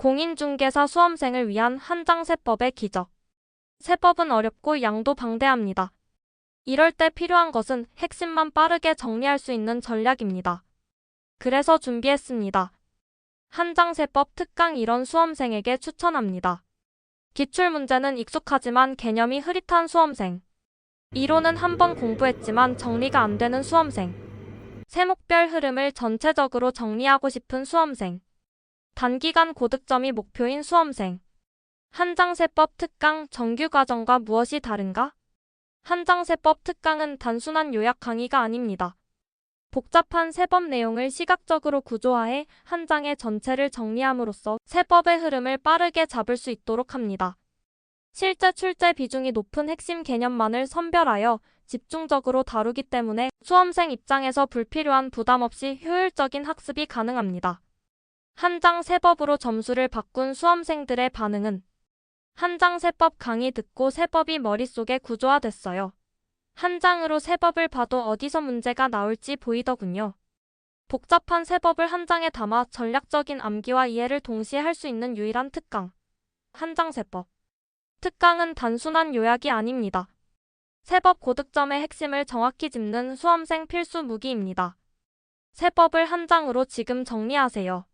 공인중개사 수험생을 위한 한장 세법의 기적. 세법은 어렵고 양도 방대합니다. 이럴 때 필요한 것은 핵심만 빠르게 정리할 수 있는 전략입니다. 그래서 준비했습니다. 한장 세법 특강 이런 수험생에게 추천합니다. 기출문제는 익숙하지만 개념이 흐릿한 수험생. 이론은 한번 공부했지만 정리가 안 되는 수험생. 세목별 흐름을 전체적으로 정리하고 싶은 수험생. 단기간 고득점이 목표인 수험생. 한장세법 특강 정규 과정과 무엇이 다른가? 한장세법 특강은 단순한 요약 강의가 아닙니다. 복잡한 세법 내용을 시각적으로 구조화해 한 장의 전체를 정리함으로써 세법의 흐름을 빠르게 잡을 수 있도록 합니다. 실제 출제 비중이 높은 핵심 개념만을 선별하여 집중적으로 다루기 때문에 수험생 입장에서 불필요한 부담 없이 효율적인 학습이 가능합니다. 한 장 세법으로 점수를 바꾼 수험생들의 반응은 한 장 세법 강의 듣고 세법이 머릿속에 구조화됐어요. 한 장으로 세법을 봐도 어디서 문제가 나올지 보이더군요. 복잡한 세법을 한 장에 담아 전략적인 암기와 이해를 동시에 할 수 있는 유일한 특강. 한 장 세법. 특강은 단순한 요약이 아닙니다. 세법 고득점의 핵심을 정확히 짚는 수험생 필수 무기입니다. 세법을 한 장으로 지금 정리하세요.